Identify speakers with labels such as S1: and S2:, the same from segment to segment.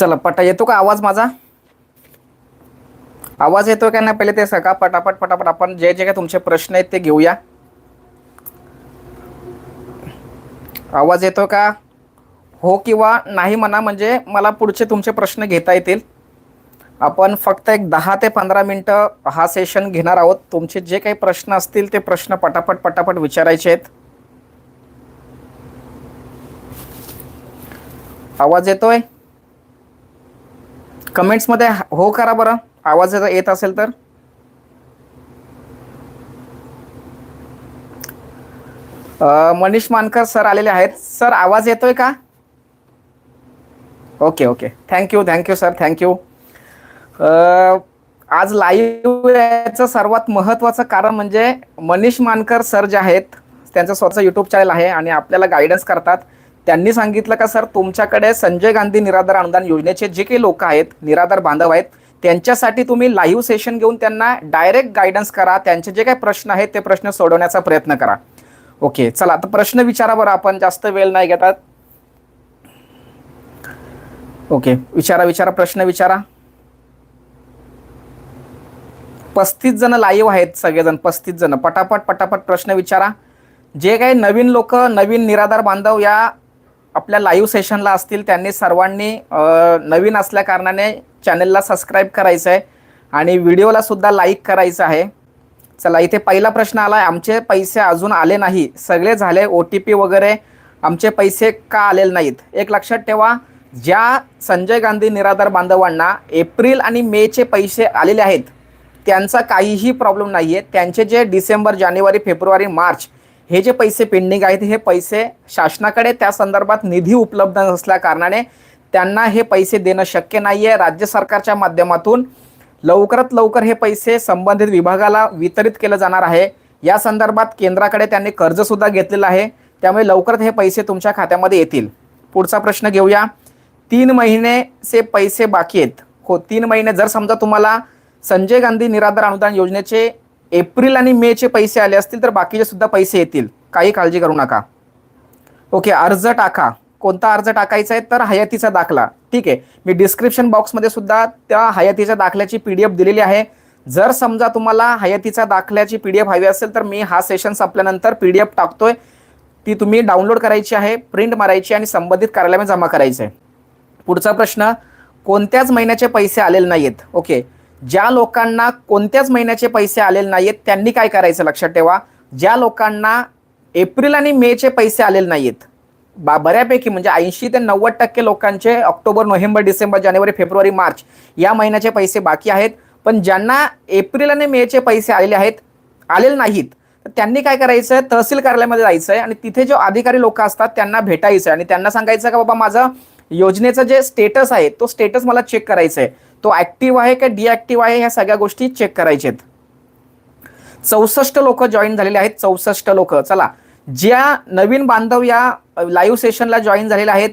S1: चला पटा येतो का आवाज माझा? आवाज येतो का नाही? पहिले ते सका पटापट पटापट. आपण जे जे काय तुमचे प्रश्न आहेत ते घेऊया. आवाज येतो का? हो किंवा नाही म्हणा म्हणजे मला पुढचे तुमचे प्रश्न घेता येतील. आपण फक्त एक दहा ते पंधरा मिनटं हा सेशन घेणार आहोत. तुमचे जे काही प्रश्न असतील ते प्रश्न पटापट पटापट विचारायचे आहेत. आवाज येतोय? कमेंट्समध्ये हो करा बरं. आवाज जर येत असेल तर. मनीष मानकर सर आलेले आहेत. सर आवाज येतोय का? Okay okay. Thank you thank you sir thank you आज लाईव्ह याचं सर्वात महत्त्वाचं कारण म्हणजे मनीष मानकर सर जे आहेत त्यांचं स्वतःचं यूट्यूब चॅनल आहे आणि आपल्याला गायडन्स करतात. त्यांनी सांगितलं का सर तुमच्याकडे संजय गांधी निराधार अनुदान योजनेचे जे काही लोक आहेत निराधार बांधव आहेत त्यांच्यासाठी तुम्ही लाईव्ह सेशन घेऊन त्यांना डायरेक्ट गायडन्स करा त्यांचे जे काही प्रश्न आहेत ते प्रश्न सोडवण्याचा प्रयत्न करा. ओके चला आता प्रश्न विचारा बरं आपण जास्त वेळ नाही घेतात. ओके विचारा विचारा प्रश्न विचारा. पस्तीस जण लाईव्ह आहेत सगळेजण पस्तीस जण. पटापट पटापट प्रश्न विचारा. जे काही नवीन लोक नवीन निराधार बांधव या आपल्या लाईव्ह सेशनला असतील त्यांनी सर्वांनी नवीन असल्या कारणाने चॅनलला सबस्क्राईब करायचं आहे आणि व्हिडिओला सुद्धा लाईक करायचं आहे. चला इथे पहिला प्रश्न आला आहे आमचे पैसे अजून आले नाही. सगळे झाले ओ टी पी वगैरे आमचे पैसे का आलेले नाहीत? एक लक्षात ठेवा ज्या संजय गांधी निराधार बांधवांना एप्रिल आणि मेचे पैसे आलेले आहेत त्यांचा काहीही प्रॉब्लेम नाही आहे त्यांचे जे डिसेंबर जानेवारी फेब्रुवारी मार्च हे जे पैसे पेंडिंग आहेत हे पैसे शासनाकडे त्या संदर्भात निधी उपलब्ध नसल्या कारणाने त्यांना हे पैसे देणं शक्य नाही आहे राज्य सरकारच्या माध्यमातून लवकरात लवकर हे पैसे संबंधित विभागाला वितरित केलं जाणार आहे. या संदर्भात केंद्राकडे त्यांनी कर्जसुद्धा घेतलेलं आहे. त्यामुळे लवकरच हे पैसे तुमच्या खात्यामध्ये येतील. पुढचा प्रश्न घेऊया. तीन महिनेचे पैसे बाकी आहेत. हो तीन महिने जर समजा तुम्हाला संजय गांधी निराधार अनुदान योजनेचे एप्रिल आणि मेचे पैसे आले असतील तर बाकीचे सुद्धा पैसे येतील. काही काळजी करू नका. ओके अर्ज टाका. कोणता अर्ज टाकायचा आहे? तर हयातीचा दाखला. ठीक आहे. मी डिस्क्रिप्शन बॉक्समध्ये सुद्धा त्या हयातीच्या दाखल्याची पी डी एफ दिलेली आहे. जर समजा तुम्हाला हयातीचा दाखल्याची पी डी एफ हवी असेल तर मी हा सेशन संपल्यानंतर पी डी एफ टाकतोय. ती तुम्ही डाउनलोड करायची आहे प्रिंट मारायची आणि संबंधित कार्यालयामध्ये जमा करायचं आहे पुढचा प्रश्न कोणत्याच महिन्याचे पैसे आलेले नाहीत ओके. ज्या लोकांना कोणत्याच महिन्याचे पैसे आलेले नाहीत त्यांनी काय करायचं लक्षात ठेवा? ज्या लोकांना एप्रिल आणि मेचे पैसे आलेले नाहीत बा बऱ्यापैकी म्हणजे ऐंशी ते नव्वद टक्के लोकांचे ऑक्टोबर नोव्हेंबर डिसेंबर जानेवारी फेब्रुवारी मार्च या महिन्याचे पैसे बाकी आहेत. पण ज्यांना एप्रिल आणि मेचे पैसे आलेले आहेत आलेले नाहीत तर त्यांनी काय करायचं? तहसील कार्यालयामध्ये जायचं आहे आणि तिथे जो अधिकारी लोक असतात त्यांना भेटायचं आहे आणि त्यांना सांगायचं का बाबा माझं योजनेचं जे स्टेटस आहे तो स्टेटस मला चेक करायचा आहे तो ऍक्टिव्ह आहे का डिॲक्टिव्ह आहे ह्या सगळ्या गोष्टी चेक करायच्या आहेत. चौसष्ट लोक जॉईन झालेले आहेत चौसष्ट लोक. चला ज्या नवीन बांधव या लाईव्ह सेशनला जॉईन झालेले आहेत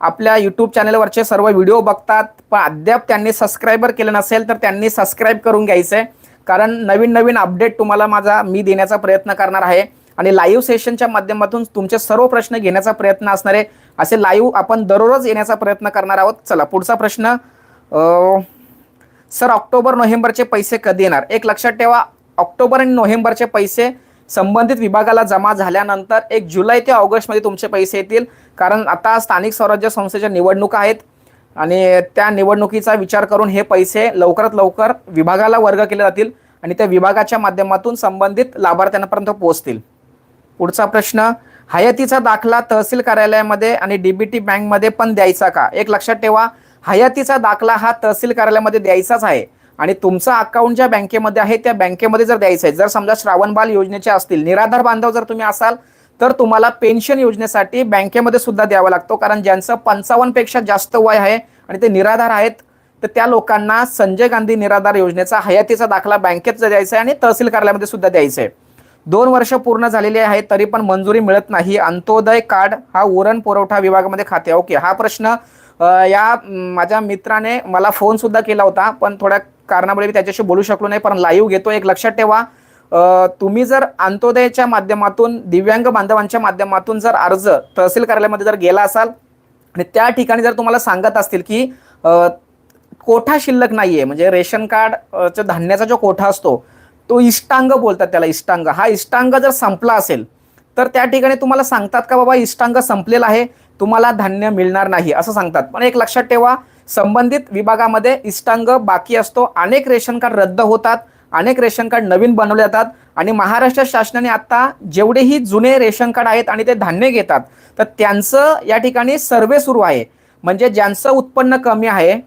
S1: आपल्या यूट्यूब चॅनलवरचे सर्व व्हिडिओ बघतात पण अद्याप त्यांनी सबस्क्रायबर केलं नसेल तर त्यांनी सबस्क्राईब करून घ्यायचं. आहे कारण नवीन नवीन अपडेट तुम्हाला माझा मी देण्याचा प्रयत्न करणार आहे. आणि लाईव्ह सेशनच्या माध्यमातून तुमचे सर्व प्रश्न घेण्याचा प्रयत्न असणार आहे. असे लाईव्ह आपण दररोज येण्याचा प्रयत्न करणार आहोत. चला पुढचा प्रश्न सर ऑक्टोबर नोव्हेंबरचे पैसे कधी येणार? एक लक्षात ठेवा ऑक्टोबर आणि नोव्हेंबरचे पैसे संबंधित विभागाला जमा झाल्यानंतर एक जुलै ते ऑगस्टमध्ये तुमचे पैसे येतील. कारण आता स्थानिक स्वराज्य संस्थेच्या निवडणुका आहेत आणि त्या निवडणुकीचा विचार करून हे पैसे लवकरात लवकर विभागाला वर्ग केले जातील आणि त्या विभागाच्या माध्यमातून संबंधित लाभार्थ्यांपर्यंत पोहोचतील. पुढचा प्रश्न हयातीचा दाखला तहसील कार्यालयामध्ये आणि डीबीटी बँकमध्ये पण द्यायचा का? एक लक्षात ठेवा हयातीचा दाखला हा तहसील कार्यालयामध्ये द्यायचाच आहे. आणि तुमचा अकाउंट ज्या बँकेमध्ये आहे त्या बँकेमध्ये जर द्यायचं आहे जर समजा श्रावणबाल योजनेचे असतील निराधार बांधव जर तुम्ही असाल तर तुम्हाला पेन्शन योजनेसाठी बँकेमध्ये सुद्धा द्यावा लागतो. कारण ज्यांचं पंचावन्नपेक्षा जास्त वय आहे आणि ते निराधार आहेत तर त्या लोकांना संजय गांधी निराधार योजनेचा हयातीचा दाखला बँकेत द्यायचा आहे आणि तहसील कार्यालयामध्ये सुद्धा द्यायचा आहे. दोन वर्ष पूर्ण झालेली आहेत तरी पण मंजुरी मिळत नाही. अंत्योदय कार्ड हा उरण पुरवठा विभागामध्ये खाते. ओके हा प्रश्न या माझ्या मित्राने मला फोन सुद्धा केला होता पण थोड्या कारणामुळे मी त्याच्याशी बोलू शकलो नाही पण लाईव्ह घेतो. एक लक्षात ठेवा तुम्ही जर अंत्योदयच्या माध्यमातून दिव्यांग बांधवांच्या माध्यमातून जर अर्ज तहसील कार्यालयामध्ये जर गेला असाल आणि त्या ठिकाणी जर तुम्हाला सांगत असतील की कोठा शिल्लक नाहीये म्हणजे रेशन कार्ड धान्याचा जो कोठा असतो तो इष्टांग बोलतात त्याला इष्टांग. हा इष्टांग जर संपला असेल तर त्या ठिकाणी तुम्हाला सांगतात का बाबा इष्टांग संपलेला आहे तुम्हाला धान्य मिळणार नाही असं सांगतात. पण एक लक्षात ठेवा संबंधित विभागामध्ये इष्टांग बाकी असतो. अनेक रेशन कार्ड रद्द होतात अनेक रेशन कार्ड नवीन बनवले जातात आणि महाराष्ट्र शासनाने आता जेवढेही जुने रेशन कार्ड आहेत आणि ते धान्य घेतात तर त्यांचं या ठिकाणी सर्वे सुरू आहे. म्हणजे ज्यांचं उत्पन्न कमी आहे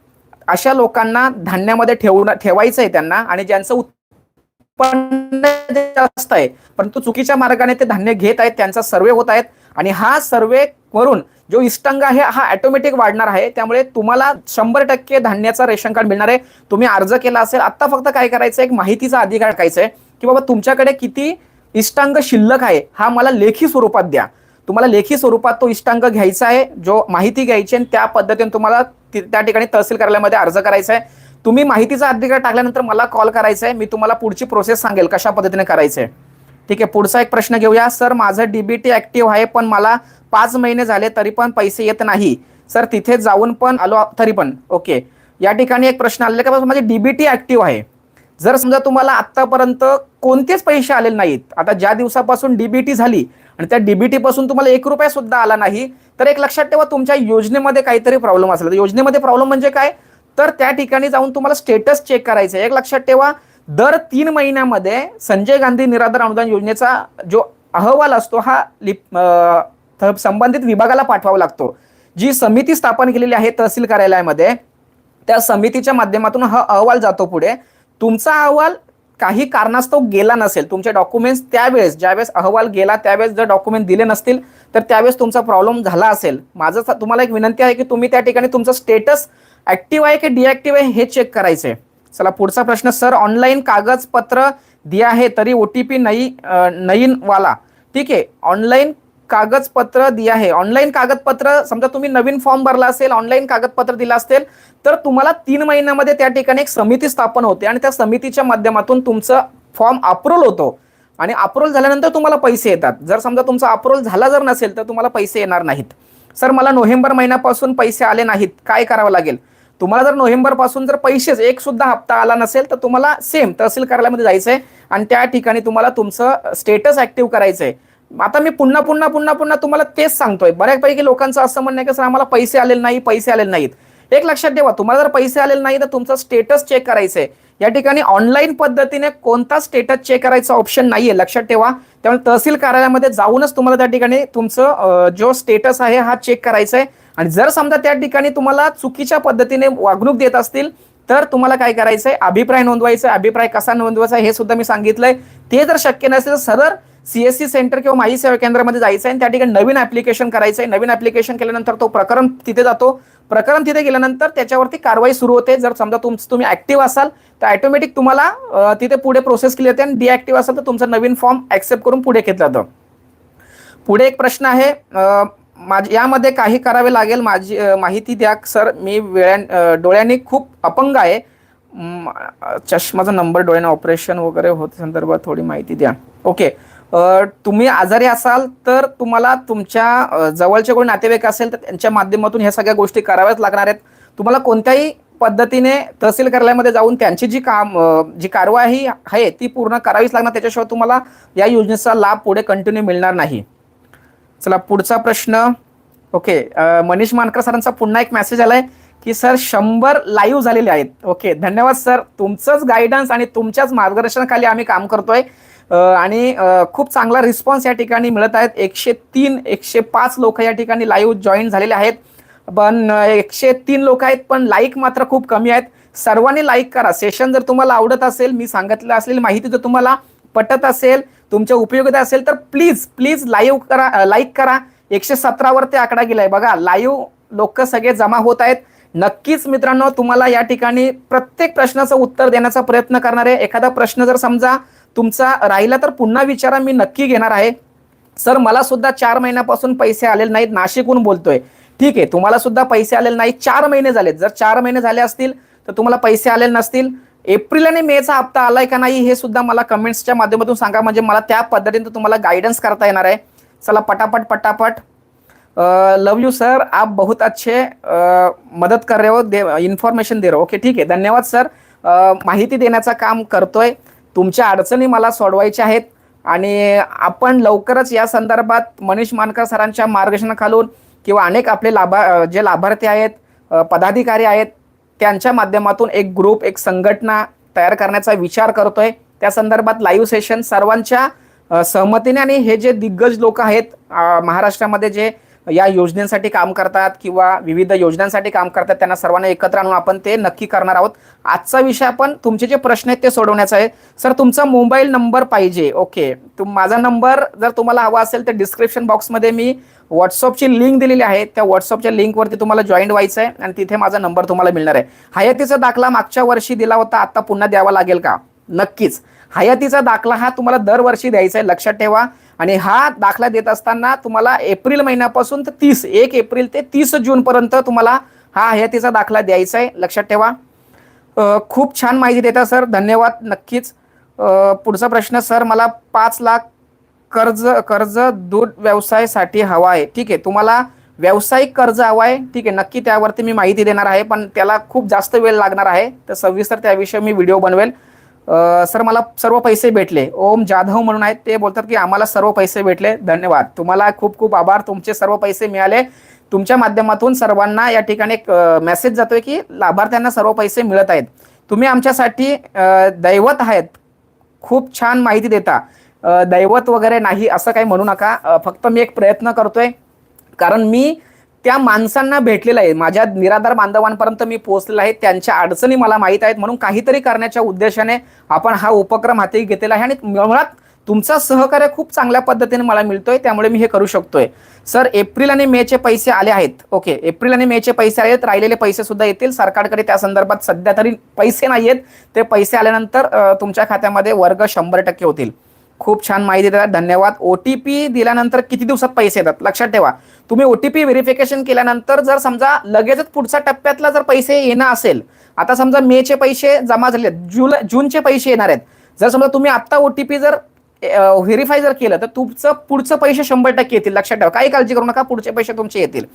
S1: अशा लोकांना धान्यामध्ये ठेवून ठेवायचं आहे त्यांना आणि ज्यांचं उत्पन्न जास्त आहे परंतु चुकीच्या मार्गाने ते धान्य घेत आहेत त्यांचा सर्वे होत आहेत आणि हा सर्वे करून जो इष्टांग आहे हा ऑटोमॅटिक वाढणार आहे. त्यामुळे तुम्हाला शंभर टक्के धान्याचा रेशन कार्ड मिळणार आहे. तुम्ही अर्ज केला असेल आता फक्त काय करायचं एक माहितीचा अधिकार टाकायचा आहे की बाबा तुमच्याकडे किती इष्टांग शिल्लक आहे हा मला लेखी स्वरूपात द्या. तुम्हाला लेखी स्वरूपात तो इष्टांग घ्यायचा आहे जो माहिती घ्यायची आणि त्या पद्धतीने तुम्हाला ति- त्या ठिकाणी तहसील कार्यालयामध्ये अर्ज करायचा आहे. तुम्ही माहितीचा अधिकार टाकल्यानंतर मला कॉल करायचा आहे. मी तुम्हाला पुढची प्रोसेस सांगेल कशा पद्धतीने करायचं आहे. ठीक आहे पुढचा एक प्रश्न घेऊया. सर माझं डीबीटी ऍक्टिव्ह आहे पण मला पाच महिने झाले तरी पण पैसे येत नाही. सर तिथे जाऊन पण आलो तरी पण. ओके. या ठिकाणी एक प्रश्न आलेला का माझे डीबीटी ऍक्टिव्ह आहे. जर समजा तुम्हाला आतापर्यंत कोणतेच पैसे आलेले नाहीत आता ज्या दिवसापासून डीबीटी झाली आणि त्या डीबीटी पासून तुम्हाला एक रुपया सुद्धा आला नाही तर एक लक्षात ठेवा तुमच्या योजनेमध्ये काहीतरी प्रॉब्लेम असेल. तर योजनेमध्ये प्रॉब्लेम म्हणजे काय? तर त्या ठिकाणी जाऊन तुम्हाला स्टेटस चेक करायचं आहे. एक लक्षात ठेवा दर तीन महिन्यामध्ये संजय गांधी निराधार अनुदान योजनेचा जो अहवाल असतो हा लिप थ- संबंधित विभागाला पाठवावा लागतो. जी समिती स्थापन केलेली आहे तहसील कार्यालयामध्ये त्या समितीच्या माध्यमातून हा अहवाल जातो पुढे. तुमचा अहवाल काही कारणास्तव गेला नसेल तुमचे डॉक्युमेंट्स त्यावेळेस ज्यावेळेस अहवाल गेला त्यावेळेस जर डॉक्युमेंट दिले नसतील तर त्यावेळेस तुमचा प्रॉब्लेम झाला असेल. माझं तुम्हाला एक विनंती आहे की तुम्ही त्या ठिकाणी तुमचं स्टेटस ऍक्टिव्ह आहे की डिॲक्टिव्ह आहे हे चेक करायचं आहे चला पुढचा प्रश्न सर ऑनलाईन कागदपत्र दिया है तरी ओ टी पी नई नईन वाला ठीक आहे ऑनलाईन कागदपत्र दिया आहे. ऑनलाईन कागदपत्र समजा तुम्ही नवीन फॉर्म भरला असेल ऑनलाईन कागदपत्र दिला असेल तर तुम्हाला तीन महिन्यामध्ये त्या ठिकाणी एक समिती स्थापन होते आणि त्या समितीच्या माध्यमातून तुमचं फॉर्म अप्रूव्ह होतो. आणि अप्रूव्हल झाल्यानंतर तुम्हाला पैसे येतात. जर समजा तुमचा अप्रूव्हल झाला जर नसेल तर तुम्हाला पैसे येणार नाहीत. सर मला नोव्हेंबर महिन्यापासून पैसे आले नाहीत. काय करावं लागेल? तुम्हाला जर नोव्हेंबरपासून जर पैसेच एक सुद्धा हप्ता आला नसेल तर तुम्हाला सेम तहसील कार्यालयामध्ये जायचं आहे आणि त्या ठिकाणी तुम्हाला तुमचं स्टेटस ऍक्टिव्ह करायचं आहे आता मी पुन्हा पुन्हा पुन्हा पुन्हा तुम्हाला तेच सांगतोय. बऱ्यापैकी लोकांचं असं म्हणणं आहे की सर आम्हाला पैसे आलेले नाही पैसे आलेले नाहीत. एक लक्षात ठेवा तुम्हाला जर पैसे आलेले नाही तर तुमचं स्टेटस चेक करायचं आहे या ठिकाणी ऑनलाईन पद्धतीने कोणता स्टेटस चेक करायचा ऑप्शन नाहीये लक्षात ठेवा. त्यामुळे तहसील कार्यालयामध्ये जाऊनच तुम्हाला त्या ठिकाणी तुमचं जो स्टेटस आहे हा चेक करायचा आहे आणि जर समजा त्या ठिकाणी तुम्हाला चुकीच्या पद्धतीने वागणूक देत असतील तर तुम्हाला काय करायचं आहे अभिप्राय नोंदवायचा आहे अभिप्राय कसा नोंदवायचा हे सुद्धा मी सांगितलंय. ते जर शक्य नसेल तर सरळ सीएससी सेंटर किंवा माहिती सेवा केंद्रामध्ये जायचं आहे आणि त्या ठिकाणी नवीन ऍप्लिकेशन करायचं आहे नवीन ऍप्लिकेशन केल्यानंतर तो प्रकरण तिथे जातो. प्रकरण तिथे गेल्यानंतर त्याच्यावरती कारवाई सुरू होते. जर समजा तुम तुम्ही ऍक्टिव्ह असाल तर ऑटोमॅटिक तुम्हाला तिथे पुढे प्रोसेस केली जाते आणि डिॲक्टिव्ह असाल तर तुमचा नवीन फॉर्म ऍक्सेप्ट करून पुढे घेतलं जातं. पुढे एक प्रश्न आहे माझ यामध्ये काही करावे लागेल. माझी माहिती द्या. सर मी वेळ्या डोळ्याने डोळ्यांनी खूप अपंग आहे. चष्माचा नंबर डोळ्याने ऑपरेशन वगैरे होत संदर्भात थोडी माहिती द्या. ओके. तुम्ही आजारी असाल तर तुम्हाला तुमच्या जवळचे कोणी नातेवाईक असेल तर त्यांच्या माध्यमातून ह्या सगळ्या गोष्टी कराव्याच लागणार आहेत. तुम्हाला कोणत्याही पद्धतीने तहसील कार्यालयामध्ये जाऊन त्यांची जी काम जी कारवाई आहे ती पूर्ण करावीच लागणार. त्याच्याशिवाय तुम्हाला या योजनेचा लाभ पुढे कंटिन्यू मिळणार नाही. चला पुढचा प्रश्न. ओके मनीष मानकर सरांचा पुन्हा एक मेसेज आलाय की सर शंभर लाईव्ह झालेले आहेत. ओके धन्यवाद सर. तुमचंच गायडन्स आणि तुमच्याच मार्गदर्शनाखाली आम्ही काम करतोय. आणि खूप चांगला रिस्पॉन्स या ठिकाणी मिळत आहेत. एकशे तीन एकशे पाच लोक या ठिकाणी लाईव्ह जॉईन झालेले आहेत. पण एकशे तीन लोक आहेत पण लाईक मात्र खूप कमी आहेत. सर्वांनी लाईक करा. सेशन जर तुम्हाला आवडत असेल मी सांगितलं असलेली माहिती जर तुम्हाला पटत असेल तुमच्या उपयोगिता असेल तर प्लीज प्लीज लाईव्ह करा लाईक करा. एकशे सतरावर ते आकडा गेलाय. बघा लाईव्ह लोक सगळे जमा होत आहेत. नक्कीच मित्रांनो तुम्हाला या ठिकाणी प्रत्येक प्रश्नाचं उत्तर देण्याचा प्रयत्न करणार आहे. एखादा प्रश्न जर समजा तुमचा राहिला तर पुन्हा विचारा मी नक्की घेणार आहे. सर मला सुद्धा चार महिन्यापासून पैसे आलेले नाहीत नाशिकहून बोलतोय. ठीक आहे तुम्हाला सुद्धा पैसे आलेले नाही चार महिने झालेत. जर चार महिने झाले असतील तर तुम्हाला पैसे आलेले नसतील. एप्रिल आणि मेचा हप्ता आलाय का नाही हे सुद्धा मला कमेंट्सच्या माध्यमातून सांगा. म्हणजे मला त्या पद्धतीने तुम्हाला गायडन्स करता येणार आहे. चला पटापट पटापट. लव यू सर आप बहुत अच्छे मदत कर रहे हो दे इन्फॉर्मेशन दे रहे हो. ओके ठीक आहे. धन्यवाद सर माहिती देण्याचं काम करतोय. तुमच्या अडचणी मला सोडवायच्या आहेत. आणि आपण लवकरच या संदर्भात मनीष मानकर सरांच्या मार्गदर्शनाखालून किंवा अनेक आपले लाभा जे लाभार्थी आहेत पदाधिकारी आहेत त्यांच्या माध्यमातून एक ग्रुप एक संघटना तयार करण्याचा विचार करतोय. त्या संदर्भात लाईव्ह सेशन सर्वांच्या सहमतीने आणि हे जे दिग्गज लोक आहेत महाराष्ट्रामध्ये जे या योजनेसाठी काम करतात किंवा विविध योजनांसाठी काम करतात त्यांना सर्वांना एकत्र आणून आपण ते नक्की करणार आहोत. आजचा विषय आपण तुमचे जे प्रश्न आहेत ते सोडवण्याचा आहे. सर तुमचा मोबाईल नंबर पाहिजे. ओके. तुम माझा नंबर जर तुम्हाला हवा असेल तर डिस्क्रिप्शन बॉक्समध्ये मी व्हॉट्सअपची लिंक दिलेली आहे. त्या व्हॉट्सअपच्या लिंकवरती तुम्हाला जॉईन व्हायचं आहे आणि तिथे माझा नंबर तुम्हाला मिळणार आहे. हयातीचा दाखला मागच्या वर्षी दिला होता. आता पुन्हा द्यावा लागेल का? नक्कीच. हयातीचा दाखला हा तुम्हाला दरवर्षी द्यायचा आहे. लक्षात ठेवा. आणि हा दाखला देत असताना तुम्हाला एप्रिल महिन्यापासून तर तीस एक एप्रिल ते तीस जूनपर्यंत तुम्हाला हा हयातीचा दाखला द्यायचा आहे. लक्षात ठेवा. खूप छान माहिती देता सर. धन्यवाद नक्कीच. पुढचा प्रश्न सर मला पाच लाख कर्ज कर्ज दूध व्यवसायासाठी हवा आहे. ठीक आहे. तुम्हाला व्यावसायिक कर्ज हवा आहे. ठीक आहे. नक्की त्यावरती मी माहिती देणार आहे पण त्याला खूप जास्त वेळ लागणार आहे. तर सविस्तर त्याविषयी मी व्हिडिओ बनवेल. सर मला सर्व पैसे भेटले. ओम जाधव म्हणून आहेत ते बोलतात की आम्हाला सर्व पैसे भेटले. धन्यवाद. तुम्हाला खूप खूप आभार. तुमचे सर्व पैसे मिळाले. तुमच्या माध्यमातून सर्वांना या ठिकाणी एक मेसेज जातोय की लाभार्थ्यांना सर्व पैसे मिळत आहेत. तुम्ही आमच्यासाठी दैवत आहेत. खूप छान माहिती देता. दैवत वगैरे नाही असं काही म्हणू नका. फक्त मी एक प्रयत्न करतोय. कारण मी त्या माणसांना भेटलेलं आहे. माझ्या निराधार बांधवांपर्यंत मी पोहोचलेला आहे. त्यांच्या अडचणी मला माहीत आहेत म्हणून काहीतरी करण्याच्या उद्देशाने आपण हा उपक्रम हाती घेतलेला आहे आणि मुळात तुमचा सहकार्य खूप चांगल्या पद्धतीने मला मिळतोय. त्यामुळे मी हे करू शकतोय. सर एप्रिल आणि मेचे पैसे आले आहेत. ओके एप्रिल आणि मेचे पैसे आले आहेत. राहिलेले पैसे सुद्धा येतील. सरकारकडे त्या संदर्भात सध्या तरी पैसे नाही आहेत ते पैसे आल्यानंतर तुमच्या खात्यामध्ये वर्ग शंभर टक्के होतील. खूप छान माहिती देतात. धन्यवाद. ओ टी पी दिल्यानंतर किती दिवसात पैसे येतात? लक्षात ठेवा. तुम्ही ओ टी पी व्हेरिफिकेशन केल्यानंतर जर समजा लगेचच पुढच्या टप्प्यातला जर पैसे येणं असेल आता समजा मेचे पैसे जमा झाले जुलै जूनचे पैसे येणार आहेत. जर समजा तुम्ही आत्ता ओ टी पी जर व्हेरीफाय जर केलं तर तुमचं पुढचं पैसे शंभर टक्के येतील. लक्षात ठेवा. काही काळजी करू नका. पुढचे पैसे तुमचे येतील.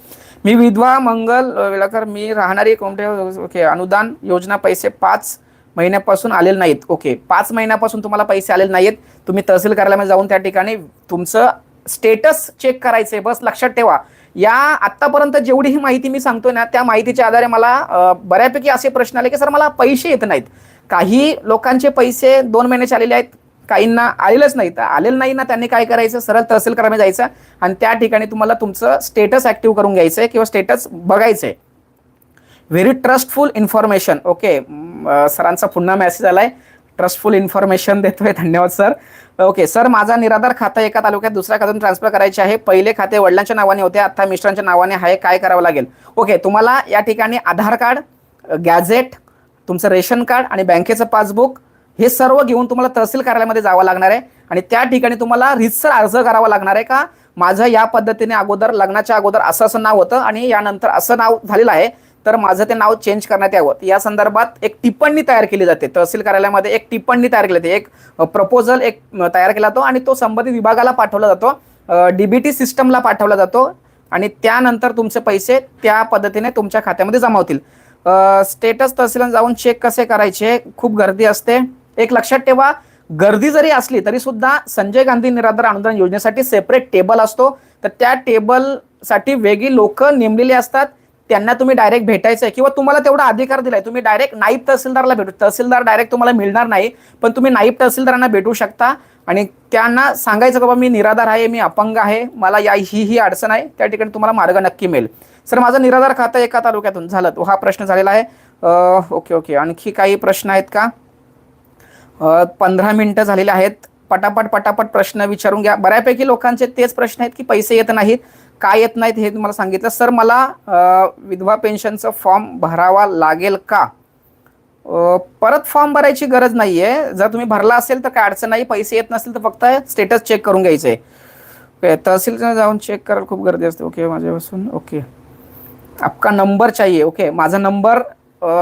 S1: मी विधवा मंगल अ, वेळाकर मी राहणारी कोणते ओके अनुदान योजना पैसे पाच महिन्यापासून आलेले नाहीत. ओके पाच महिन्यापासून तुम्हाला पैसे आलेले नाहीत. तुम्ही तहसील कार्यालयामध्ये जाऊन त्या ठिकाणी तुमचं स्टेटस चेक करायचंय. बस लक्षात ठेवा. या आत्तापर्यंत जेवढी ही माहिती मी सांगतोय ना त्या माहितीच्या आधारे मला बऱ्यापैकी असे प्रश्न आले की सर मला पैसे येत नाहीत. काही लोकांचे पैसे दोन महिन्याचे आलेले आहेत. काहींना आलेलंच नाही. तर आलेलं नाही ना त्यांनी काय करायचं? सरळ तहसील करायला जायचं आणि त्या ठिकाणी तुम्हाला तुमचं स्टेटस ऍक्टिव्ह करून घ्यायचं आहे किंवा स्टेटस बघायचं आहे व्हेरी ट्रस्टफुल इन्फॉर्मेशन ओके सरांचा पुन्हा मेसेज आलाय. ट्रस्टफुल इन्फॉर्मेशन देतोय. धन्यवाद सर ओके सर माझा निराधार खाता एका तालुक्यात दुसऱ्या खात्यातून ट्रान्सफर करायचे आहे. पहिले खाते वडिलांच्या नावाने होते. आता मिस्टरांच्या नावाने आहे. काय करावं लागेल? ओके तुम्हाला या ठिकाणी आधार कार्ड गॅझेट तुमचं रेशन कार्ड आणि बँकेचं पासबुक हे सर्व घेऊन तुम्हाला तहसील कार्यालयामध्ये जावं लागणार आहे. आणि त्या ठिकाणी तुम्हाला रितसर अर्ज करावा लागणार आहे का? माझं या पद्धतीने अगोदर लग्नाच्या अगोदर असं असं नाव होतं आणि यानंतर असं नाव झालेलं आहे. तर माझं ते नाव चेंज करण्यात यावं. या संदर्भात एक टिप्पणी तयार केली जाते. तहसील कार्यालयामध्ये एक टिप्पणी तयार केली जाते. एक प्रपोजल एक तयार केला जातो आणि तो संबंधित विभागाला पाठवला जातो. डीबीटी सिस्टमला पाठवला जातो आणि त्यानंतर तुमचे पैसे त्या पद्धतीने तुमच्या खात्यामध्ये जमा होतील. स्टेटस तहसीलला जाऊन चेक कसे करायचे? खूप गर्दी असते. एक लक्षात ठेवा गर्दी जरी असली तरी सुद्धा संजय गांधी निराधार अनुदान योजनेसाठी सेपरेट टेबल असतो. तर त्या टेबलसाठी वेगळी लोक नेमलेली असतात. त्यांना तुम्ही डायरेक्ट भेटायचं आहे किंवा तुम्हाला तेवढा अधिकार दिलाय. तुम्ही डायरेक्ट नाईब तहसीलदारला भेटू. तहसीलदार डायरेक्ट तुम्हाला मिळणार नाही पण तुम्ही नाईब तहसीलदारांना भेटू शकता. आणि त्यांना सांगायचं बाबा मी निराधार आहे मी अपंग आहे मला या ही ही अडचण आहे त्या ठिकाणी तुम्हाला मार्ग नक्की मिळेल. सर माझं निराधार खातं एका तालुक्यातून झालं. तो हा प्रश्न झालेला आहे. Okay okay. आणखी काही प्रश्न आहेत का? पंधरा मिनटं झालेले आहेत. पटापट पटापट प्रश्न विचारून घ्या. बऱ्यापैकी लोकांचे तेच प्रश्न आहेत की पैसे येत नाहीत. काय येत नाहीत हे तुम्हाला सांगितलं. सर मला विधवा पेन्शनचं फॉर्म भरावा लागेल का? परत फॉर्म भरायची गरज नाही आहे जर तुम्ही भरला असेल तर काय अडचण नाही. पैसे येत नसेल तर फक्त स्टेटस चेक करून घ्यायचं. आहे ओके तहसीलला जाऊन चेक करायला खूप गर्दी असते. ओके माझ्यापासून. ओके. आपका नंबर चाहिए. ओके माझा नंबर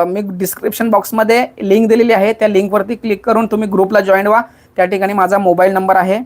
S1: मी डिस्क्रिप्शन बॉक्समध्ये लिंक दिलेली आहे. त्या लिंकवरती क्लिक करून तुम्ही ग्रुपला जॉईन व्हा. त्या ठिकाणी माझा मोबाईल नंबर आहे.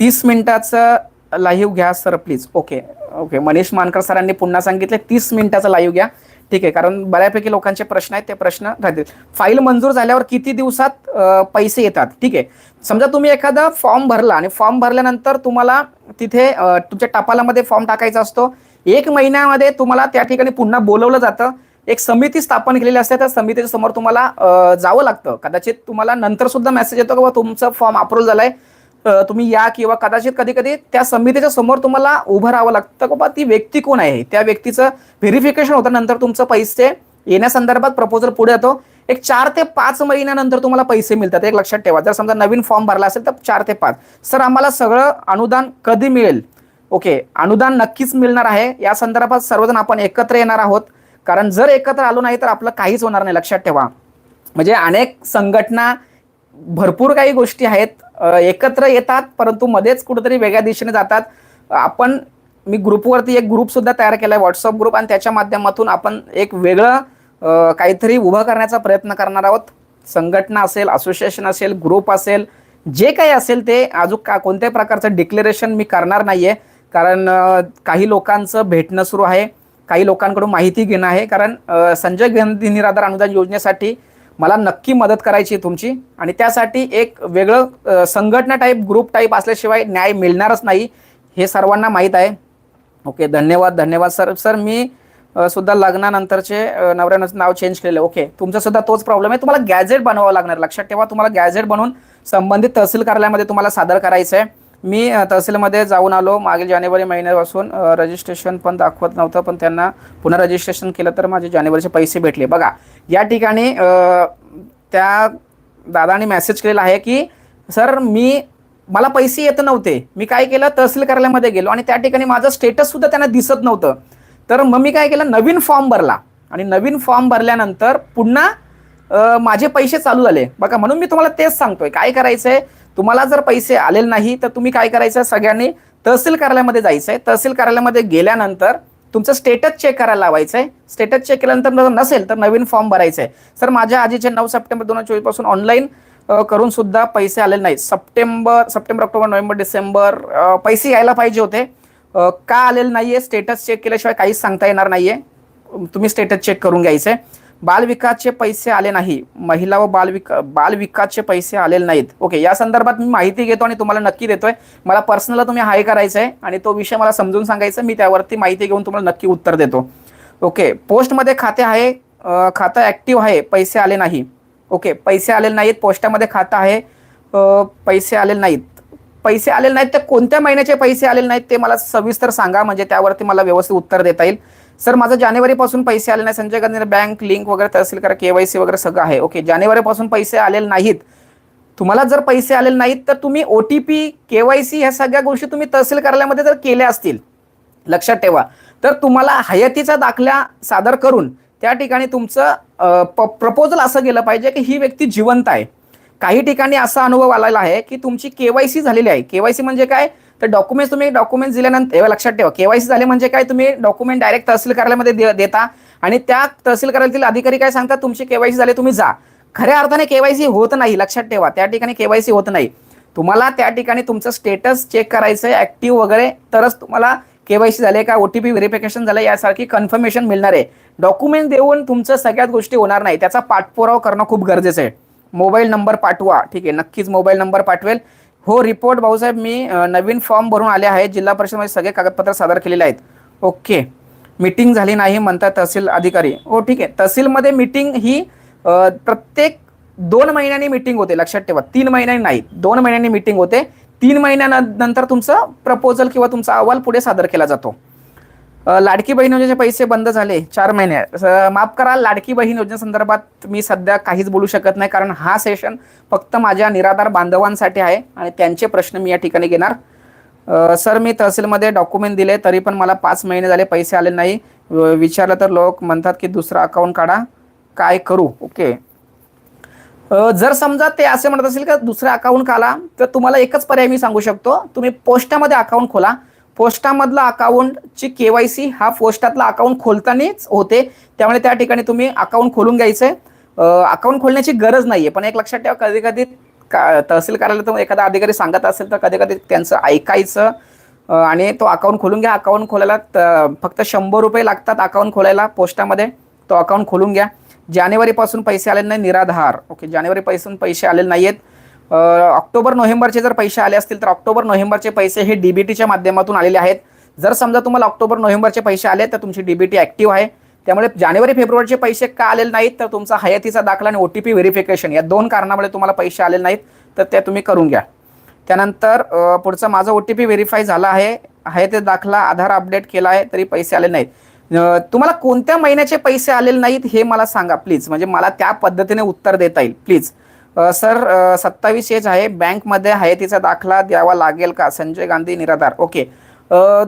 S1: तीस मिनिटाचं लाईव्ह घ्या sir please. Okay. Okay. Manish Mankar सरांनी पुन्हा सांगितले तीस मिनिटाचा लाईव्ह घ्या. ठीक आहे कारण बऱ्यापैकी लोकांचे प्रश्न आहेत ते प्रश्न राहतील. फाईल मंजूर झाल्यावर किती दिवसात पैसे येतात? ठीक आहे. समजा तुम्ही एखादा फॉर्म भरला आणि फॉर्म भरल्यानंतर तुम्हाला तिथे तुमच्या टपालामध्ये फॉर्म टाकायचा असतो. एक महिन्यामध्ये तुम्हाला त्या ठिकाणी पुन्हा बोलवलं जातं. एक समिती स्थापन केलेली असते त्या समितीच्या समोर तुम्हाला जावं लागतं. कदाचित तुम्हाला नंतर सुद्धा मेसेज येतो की बाबा तुमचं फॉर्म अप्रूव्ह झालाय. तुम्ही या किंवा कदाचित कधी कधी त्या समितीच्या समोर तुम्हाला उभं राहावं लागतं बाबा ती व्यक्ती कोण आहे? त्या व्यक्तीचं व्हेरिफिकेशन होतं. नंतर तुमचं पैसे येण्यासंदर्भात प्रपोजल पुढे येतो. एक चार ते पाच महिन्यानंतर तुम्हाला पैसे मिळतात. एक लक्षात ठेवा. जर समजा नवीन फॉर्म भरला असेल तर चार ते पाच. सर आम्हाला सगळं अनुदान कधी मिळेल? ओके. अनुदान नक्कीच मिळणार आहे. या संदर्भात सर्वजण आपण एकत्र येणार आहोत. कारण जर एकत्र आलो नाही तर आपलं काहीच होणार नाही. लक्षात ठेवा. म्हणजे अनेक संघटना भरपूर काही गोष्टी आहेत. एकत्र येतात परंतु मध्येच कुठेतरी वेगळ्या दिशेने जातात. आपण मी ग्रुपवरती एक ग्रुपसुद्धा तयार केला आहे व्हॉट्सअप ग्रुप आणि त्याच्या माध्यमातून आपण एक वेगळं काहीतरी उभं करण्याचा प्रयत्न करणार आहोत. संघटना असेल असोसिएशन असेल ग्रुप असेल जे काही असेल ते अजून का कोणत्याही प्रकारचं डिक्लेरेशन मी करणार नाही आहे कारण काही लोकांचं भेटणं सुरू आहे. काही लोकांकडून माहिती घेणं आहे. कारण संजय गांधी निराधार अनुदान योजनेसाठी मला नक्की मदत करायची आहे तुमची. आणि त्यासाठी एक वेगळं संघटना टाईप ग्रुप टाईप असल्याशिवाय न्याय मिळणारच नाही हे सर्वांना माहीत आहे. ओके धन्यवाद धन्यवाद. सर सर मी सुद्धा लग्नानंतरचे नवऱ्यानं नाव चेंज केलेलं ओके तुमचा सुद्धा तोच प्रॉब्लेम आहे. तुम्हाला गॅजेट बनवावं लागणार. लक्षात ठेवा तुम्हाला गॅजेट बनवून संबंधित तहसील कार्यालयामध्ये तुम्हाला सादर करायचं आहे मी तहसीलमध्ये जाऊन आलो. मागील जानेवारी महिन्यापासून रजिस्ट्रेशन पण दाखवत नव्हतं पण त्यांना पुन्हा रजिस्ट्रेशन केलं तर माझे जानेवारीचे पैसे भेटले. बघा या ठिकाणी त्या दादाने मेसेज केलेला आहे की सर मी मला पैसे येत नव्हते. मी काय केलं? तहसील कार्यालयामध्ये गेलो आणि त्या ठिकाणी माझं स्टेटस सुद्धा त्यांना दिसत नव्हतं. तर मग मी काय केलं? नवीन फॉर्म भरला. आणि नवीन फॉर्म भरल्यानंतर पुन्हा माझे पैसे चालू झाले. बघा म्हणून मी तुम्हाला तेच सांगतोय. काय करायचंय? तुम्हाला जर पैसे आलेले नाही तर तुम्ही काय करायचं? सगळ्यांनी तहसील कार्यालयामध्ये जायचंय. तहसील कार्यालयामध्ये गेल्यानंतर तुमचं स्टेटस चेक करायला लावायचं आहे स्टेटस चेक केल्यानंतर जर नसेल तर नवीन फॉर्म भरायचा आहे सर माझ्या आजीचे नऊ सप्टेंबर दोन हजार चोवीसपासून ऑनलाईन करून सुद्धा पैसे आलेले नाहीत. September September October November December पैसे यायला पाहिजे होते. का आलेले नाहीये? स्टेटस चेक केल्याशिवाय काहीच सांगता येणार नाहीये. तुम्ही स्टेटस चेक करून घ्यायचं आहे बालविकासचे पैसे आले नाही. महिला व बालविका बालविकासचे पैसे आलेले नाहीत. ओके या संदर्भात मी माहिती घेतो आणि तुम्हाला नक्की देतोय. मला पर्सनल तुम्ही हाय करायचं आहे आणि तो विषय मला समजून सांगायचा मी त्यावरती माहिती घेऊन तुम्हाला नक्की उत्तर देतो. ओके पोस्टमध्ये खाते आहे खातं ॲक्टिव्ह आहे पैसे आले नाही. ओके पैसे आलेले नाहीत पोस्टामध्ये खातं आहे पैसे आलेले नाहीत. पैसे आलेले नाहीत तर कोणत्या महिन्याचे पैसे आलेले नाहीत ते मला सविस्तर सांगा म्हणजे त्यावरती मला व्यवस्थित उत्तर देता येईल. सर माझं जानेवारीपासून पैसे आले नाही. संजय गांधी बँक लिंक वगैरे तहसील करा केवायसी वगैरे सगळं आहे. ओके जानेवारीपासून पैसे आलेले नाहीत. तुम्हाला जर पैसे आलेले नाहीत तर तुम्ही O T P K Y C ह्या सगळ्या गोष्टी तुम्ही तहसील कार्यालयामध्ये जर केल्या असतील लक्षात ठेवा. तर तुम्हाला हयातीचा दाखला सादर करून त्या ठिकाणी तुमचं प्रपोजल असं गेलं पाहिजे की ही व्यक्ती जिवंत आहे. काही ठिकाणी असा अनुभव आलेला आहे की तुमची केवायसी झालेली आहे. केवायसी म्हणजे काय? तर डॉक्युमेंट्स तुम्ही डॉक्युमेंट दिल्यानंतर तेव्हा लक्षात ठेवा. केवायसी झाले म्हणजे काय? तुम्ही डॉक्युमेंट डायरेक्ट तहसील कार्यालयामध्ये देता आणि त्या तहसील कार्यालयातील अधिकारी काय सांगतात? तुमची केवायसी झाले तुम्ही जा. खऱ्या अर्थाने केवायसी होत नाही लक्षात ठेवा. त्या ठिकाणी केवायसी होत नाही. तुम्हाला त्या ठिकाणी तुमचं स्टेटस चेक करायचं आहे ऍक्टिव्ह वगैरे. तरच तुम्हाला केवायसी झाले का ओटीपी व्हेरिफिकेशन झालं यासारखी कन्फर्मेशन मिळणार आहे. डॉक्युमेंट देऊन तुमचं सगळ्यात गोष्टी होणार नाही. त्याचा पाठपुरावा करणं खूप गरजेचं आहे. मोबाईल नंबर पाठवा. ठीक आहे नक्कीच मोबाईल नंबर पाठवेल. हो रिपोर्ट भाऊसाहेब मी नवीन फॉर्म भरून आले आहे जिल्हा परिषदमध्ये सगळे कागदपत्र सादर केलेले आहेत. ओके. मीटिंग झाली नाही म्हणतात तहसील अधिकारी. हो ठीक आहे. तहसीलमध्ये मीटिंग ही प्रत्येक दोन महिन्यांनी मीटिंग होते लक्षात ठेवा. तीन महिन्यांनी नाही. दोन महिन्यांनी मीटिंग होते. तीन महिन्यानंतर तुमचं प्रपोजल किंवा तुमचा अहवाल पुढे सादर केला जातो. लाडकी बहीण योजनेचे पैसे बंद झाले चार महिने. माफ करा लाडकी बहीण योजनेसंदर्भात मी सध्या काहीच बोलू शकत नाही कारण हा सेशन फक्त माझ्या निराधार बांधवांसाठी आहे आणि त्यांचे प्रश्न मी या ठिकाणी घेणार. सर मी तहसीलमध्ये डॉक्युमेंट दिले तरी पण मला पाच महिने झाले पैसे आले नाही. विचारलं तर लोक म्हणतात की दुसरा अकाउंट काढा. काय करू? ओके. जर समजा ते असे म्हणत असेल का दुसरा अकाउंट काढा तर तुम्हाला एकच पर्याय मी सांगू शकतो. तुम्ही पोस्टामध्ये अकाउंट खोला. पोस्टामधला अकाउंटची सी हा पोस्टातला अकाउंट खोलतानाच होते. त्यामुळे त्या ठिकाणी तुम्ही अकाउंट खोलून घ्यायचंय अकाउंट खोलण्याची गरज नाही आहे पण एक लक्षात ठेवा कधी कधी का तहसील तर एखादा अधिकारी सांगत असेल तर कधी कधी त्यांचं ऐकायचं. आणि तो अकाउंट खोलून घ्या. अकाउंट खोलायला फक्त शंभर रुपये लागतात अकाउंट खोलायला पोस्टामध्ये. तो अकाउंट खोलून घ्या. जानेवारीपासून पैसे आले नाही निराधार. ओके जानेवारीपासून पैसे आलेले नाही आहेत ऑक्टोबर नोव्हेंबरचे जर पैसे आले असतील तर ऑक्टोबर नोव्हेंबरचे पैसे हे डीबीटीच्या माध्यमातून आलेले आहेत. जर समजा तुम्हाला ऑक्टोबर नोव्हेंबरचे पैसे आले तर तुमची डीबीटी ऍक्टिव्ह आहे. त्यामुळे जानेवारी फेब्रुवारीचे पैसे का आलेले नाहीत तर तुमचा हयातीचा दाखला आणि ओटीपी व्हेरिफिकेशन या दोन कारणामुळे तुम्हाला पैसे आलेले नाहीत तर ते तुम्ही करून घ्या. त्यानंतर पुढचं पुढचा माझा ओ टी पी व्हेरीफाय झाला आहे आहे दाखला आधार अपडेट केला आहे तरी पैसे आले नाहीत. तुम्हाला कोणत्या महिन्याचे पैसे आलेले नाहीत हे मला सांगा प्लीज म्हणजे मला त्या पद्धतीने उत्तर देता येईल प्लीज सर सत्तावीस एज आहे. बँकमध्ये हयातीचा दाखला द्यावा लागेल का? संजय गांधी निराधार. ओके.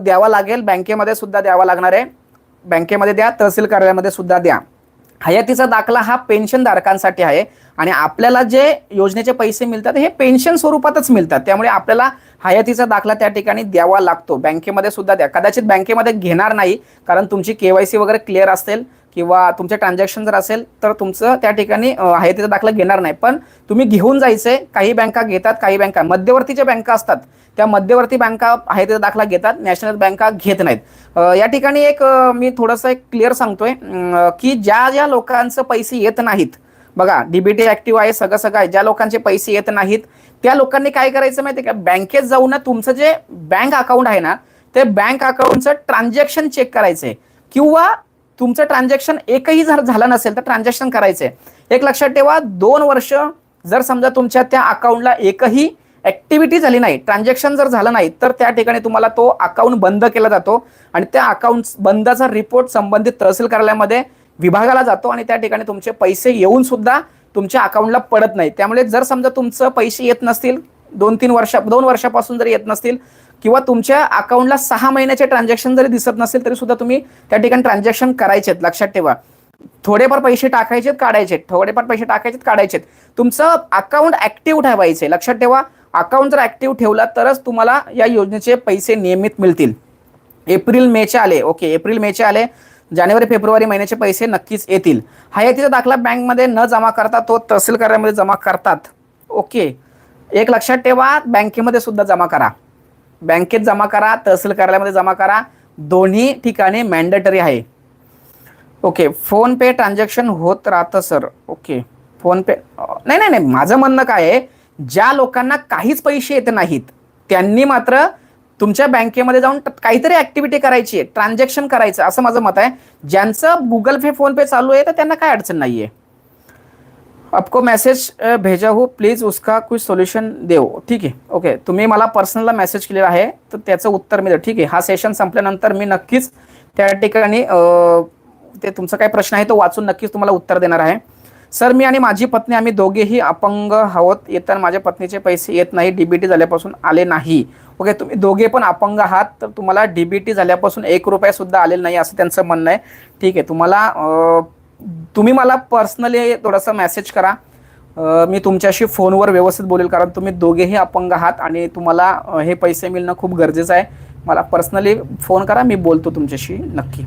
S1: द्यावा लागेल. बँकेमध्ये सुद्धा द्यावा लागणार आहे. बँकेमध्ये द्या. तहसील कार्यालयामध्ये सुद्धा द्या. हयातीचा दाखला हा पेन्शन धारकांसाठी आहे. आणि आपल्याला जे योजनेचे पैसे मिळतात हे पेन्शन स्वरूपातच मिळतात. त्यामुळे आपल्याला हयातीचा दाखला त्या ठिकाणी द्यावा लागतो. बँकेमध्ये सुद्धा द्या. कदाचित बँकेमध्ये घेणार नाही कारण तुमची केवायसी वगैरे क्लिअर असेल. किंवा तुमचे ट्रान्झॅक्शन जर असेल तर तुमचं त्या ठिकाणी आहे तिथं दाखला घेणार नाही. पण तुम्ही घेऊन जायचंय काही बँका घेतात काही बँका. मध्यवर्तीच्या बँका असतात. त्या मध्यवर्ती बँका हयातीचा दाखला घेतात नॅशनल बँका घेत नाहीत. या ठिकाणी एक मी थोडंसं एक क्लिअर सांगतोय की ज्या ज्या लोकांचं पैसे येत नाहीत बघा डीबीटी ऍक्टिव्ह आहे सगळं सगळं आहे. ज्या लोकांचे पैसे येत नाहीत त्या लोकांनी काय करायचं माहिती का? बँकेत जाऊन ना तुमचं जे बँक अकाउंट आहे ना ते बँक अकाउंटचं ट्रान्झॅक्शन चेक करायचंय. किंवा तुमचं ट्रान्झॅक्शन एकही जर झालं नसेल तर ट्रान्झॅक्शन करायचंय. एक लक्षात ठेवा दोन वर्ष जर समजा तुमच्या त्या अकाउंटला एकही ऍक्टिव्हिटी झाली नाही ट्रान्झॅक्शन जर झालं नाही तर त्या ठिकाणी तुम्हाला तो अकाउंट बंद केला जातो आणि त्या अकाउंट बंदाचा रिपोर्ट संबंधित तहसील कार्यालयामध्ये विभागाला जातो आणि त्या ठिकाणी तुमचे पैसे येऊन सुद्धा तुमच्या अकाउंटला पडत नाही. त्यामुळे जर समजा तुमचं पैसे येत नसतील दोन तीन वर्षा दोन वर्षापासून जर येत नसतील किंवा तुमच्या अकाउंटला सहा महिन्याचे ट्रान्झॅक्शन जरी दिसत नसेल तरी सुद्धा तुम्ही त्या ठिकाणी ट्रान्झॅक्शन करायचे लक्षात ठेवा. थोडेफार पैसे टाकायचेत काढायचे थोडेफार पैसे टाकायचे काढायचेत. तुमचं अकाउंट ऍक्टिव्ह ठेवायचे लक्षात ठेवा. अकाउंट जर ऍक्टिव्ह ठेवला तरच तुम्हाला या योजनेचे पैसे नियमित मिळतील. एप्रिल मेचे आले. ओके एप्रिल मेचे आले. जानेवारी फेब्रुवारी महिन्याचे पैसे नक्कीच येतील. हयातीचा दाखला बँकमध्ये न जमा करता तो तहसील कार्यामध्ये जमा करतात. ओके. एक लक्षात ठेवा बँकेमध्ये सुद्धा जमा करा. बँकेत जमा करा तहसील कार्यालयामध्ये जमा करा. दोन्ही ठिकाणी मॅन्डेटरी आहे. ओके फोन पे ट्रान्झॅक्शन होत राहतं सर ओके फोन पे नाही नाही नाही. माझं म्हणणं काय आहे ज्या लोकांना काहीच पैसे येत नाहीत त्यांनी मात्र तुमच्या बँकेमध्ये जाऊन काहीतरी ऍक्टिव्हिटी करायची आहे ट्रान्झॅक्शन करायचं असं माझं मत आहे. ज्यांचं गुगल पे फोन पे चालू आहे तर त्यांना काय अडचण नाही आहे आपको मैसेज भेजा हो. प्लीज उसका कुछ सोल्युशन देव ठीक आहे? ओके तुम्ही मला पर्सनलला मेसेज केलेला आहे तर त्याचं उत्तर मी देऊ ठीक आहे? हा सेशन संपल्यानंतर मी नक्कीच त्या ठिकाणी ते तुमचा काय प्रश्न आहे तो वाचून नक्कीच तुम्हाला उत्तर देणार आहे. सर मी आणि माझी पत्नी आम्ही दोघेही अपंग आहोत. येताना माझ्या पत्नीचे पैसे येत नाही. डीबीटी झाल्यापासून आले नाही. ओके तुम्ही दोघे पण अपंग आहात तर तुम्हाला डीबीटी झाल्यापासून एक रुपयासुद्धा आलेला नाही असं त्यांचं म्हणणं आहे. ठीक आहे? तुम्हाला तुम्ही मला पर्सनली थोडासा मेसेज करा. मी तुमच्याशी फोनवर व्यवस्थित बोलेल कारण तुम्ही दोघेही अपंग आहात आणि तुम्हाला हे पैसे मिळणं खूप गरजेचं आहे. मला पर्सनली फोन करा मी बोलतो तुमच्याशी नक्की.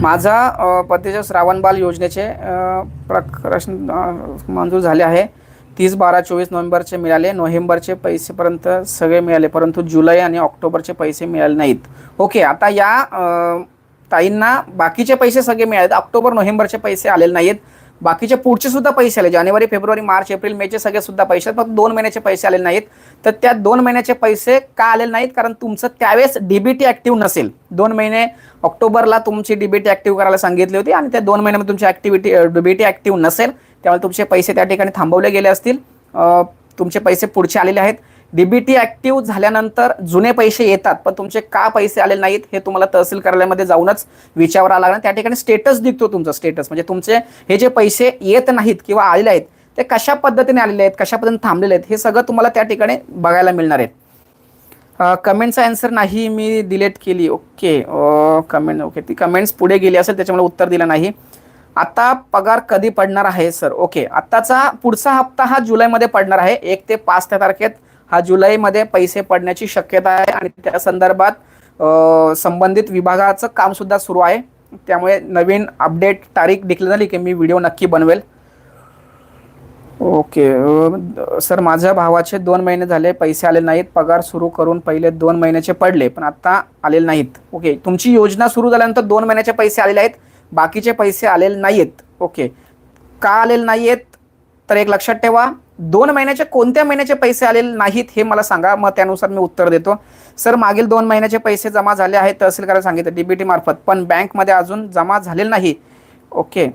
S1: माझा पतीच्या श्रावण श्रावणबाल योजनेचे प्रकरण मंजूर झाले आहे. तीस बारा चोवीस नोव्हेंबरचे मिळाले. नोव्हेंबरचे पैसेपर्यंत सगळे मिळाले परंतु जुलै आणि ऑक्टोबरचे पैसे मिळाले नाहीत. ओके आता या ताईंना बाकीचे पैसे सगळे मिळाले ऑक्टोबर नोव्हेंबरचे पैसे आलेले नाहीत बाकीचे पुढचे सुद्धा पैसे आले. जानेवारी फेब्रुवारी मार्च एप्रिल मेचे सगळे सुद्धा पैसे आहेत, फक्त दोन महिन्याचे पैसे आले नाहीत तर त्या दोन महिन्याचे पैसे का आलेले नाहीत? कारण तुमचं त्यावेळेस डीबीटी ऍक्टिव्ह नसेल. दोन महिने ऑक्टोबरला तुमची डीबीटी ऍक्टिव्ह करायला सांगितली होती आणि त्या दोन महिन्यामध्ये तुमची ऍक्टिव्हिटी डीबीटी ऍक्टिव्ह नसेल. त्यामुळे तुमचे पैसे त्या ठिकाणी थांबवले गेले असतील. तुमचे पैसे पुढचे आलेले आहेत. डीबीटी ऍक्टिव्ह झाल्यानंतर जुने पैसे येतात पण तुमचे का पैसे आले नाहीत हे तुम्हाला तहसील कार्यालयामध्ये जाऊनच विचारावं लागणार त्या ठिकाणी स्टेटस दिसतो तुमचं स्टेटस म्हणजे तुमचे हे जे पैसे येत नाहीत किंवा आलेले आहेत ते कशा पद्धतीने आलेले आहेत कशा पद्धतीने थांबलेले आहेत हे सगळं तुम्हाला त्या ठिकाणी बघायला मिळणार आहेत कमेंटचा आन्सर नाही मी डिलेट केली. ओके कमेंट ओके ती कमेंट्स पुढे गेली असेल त्याच्यामुळे उत्तर दिलं नाही. आता पगार कधी पडणार आहे सर ओके आत्ताचा पुढचा हप्ता हा जुलैमध्ये पडणार आहे एक ते पाच त्या तारखेत. हा जुलैमध्ये पैसे पडण्याची शक्यता आहे आणि त्या संदर्भात संबंधित विभागाचं काम सुद्धा सुरू आहे. त्यामुळे नवीन अपडेट तारीख डिक्लेअर झाली की मी व्हिडिओ नक्की बनवेल. ओके सर माझ्या भावाचे दोन महिने झाले पैसे आले नाहीत. पगार सुरू करून पहिले दोन महिन्याचे पडले पण आता आलेले नाहीत. ओके तुमची योजना सुरू झाल्यानंतर दोन महिन्याचे पैसे आलेले आहेत बाकीचे पैसे आलेले नाहीत ओके का आलेले नाहीत तर एक लक्षात ठेवा. दोन महिन्याचे कोणत्या महिन्याचे पैसे आलेले नाहीत हे मला सांगा. मग त्यानुसार मी उत्तर देतो. सर मागील दोन महिन्याचे पैसे जमा झाले आहेत तहसीलदार सांगितलं डीबीटी मार्फत. पण बँकमध्ये अजून जमा झालेले नाही. Okay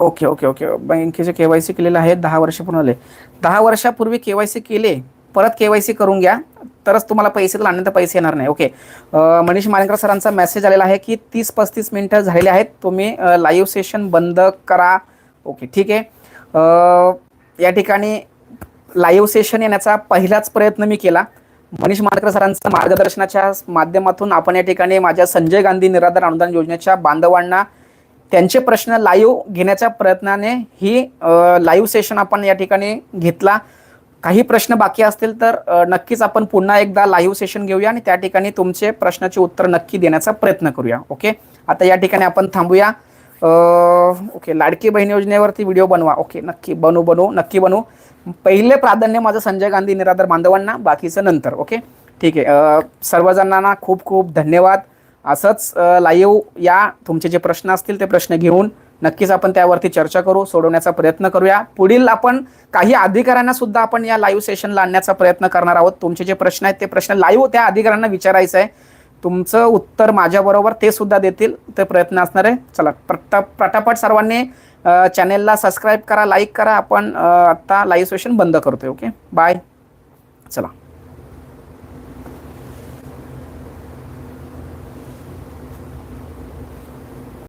S1: okay okay okay. बँकेचे के वाय सी केलेले आहे दहा वर्ष पूर्ण आले दहा वर्षापूर्वी के वाय सी केले परत के वाय सी करून घ्या. तरच तुम्हाला पैसे आणल्यानंतर पैसे येणार नाही. ओके. मनीष मानेकर सरांचा मेसेज आलेला आहे की तीस पस्तीस मिनटं झालेले आहेत. तुम्ही लाईव्ह सेशन बंद करा. ओके ठीक आहे. या ठिकाणी लाईव्ह सेशन येण्याचा पहिलाच प्रयत्न मी केला. मनीष मानकर सरांचं मार्गदर्शनाच्या माध्यमातून आपण या ठिकाणी माझ्या संजय गांधी निराधार अनुदान योजनेच्या बांधवांना त्यांचे प्रश्न लाईव्ह घेण्याच्या प्रयत्नाने ही लाईव्ह सेशन आपण या ठिकाणी घेतला. काही प्रश्न बाकी असतील तर नक्कीच आपण पुन्हा एकदा लाईव्ह सेशन घेऊया आणि त्या ठिकाणी तुमचे प्रश्नाचे उत्तर नक्की देण्याचा प्रयत्न करूया. ओके आता या ठिकाणी आपण थांबूया. ओके लाडकी बहीण योजनेवरती व्हिडिओ बनवा. ओके नक्की बनू बनवू नक्की बनवू पहिले प्राधान्य माझं संजय गांधी निराधार बांधवांना बाकीचं नंतर ओके ठीक आहे सर्वजणांना खूप खूप धन्यवाद. असंच लाईव्ह या. तुमचे जे प्रश्न असतील ते प्रश्न घेऊन नक्कीच आपण त्यावरती चर्चा करू सोडवण्याचा प्रयत्न करूया. पुढील आपण काही अधिकाऱ्यांना सुद्धा आपण या लाईव्ह सेशनला आणण्याचा प्रयत्न करणार आहोत. तुमचे जे प्रश्न आहेत ते प्रश्न लाईव्ह त्या अधिकाऱ्यांना विचारायचं आहे तुमचं उत्तर माझ्याबरोबर ते सुद्धा देतील ते प्रयत्न असणार आहे. चला प्रटा पटापट सर्वांनी चॅनेलला सबस्क्राईब करा लाईक करा. आपण आत्ता लाईव्ह सेशन बंद करतोय ओके बाय चला.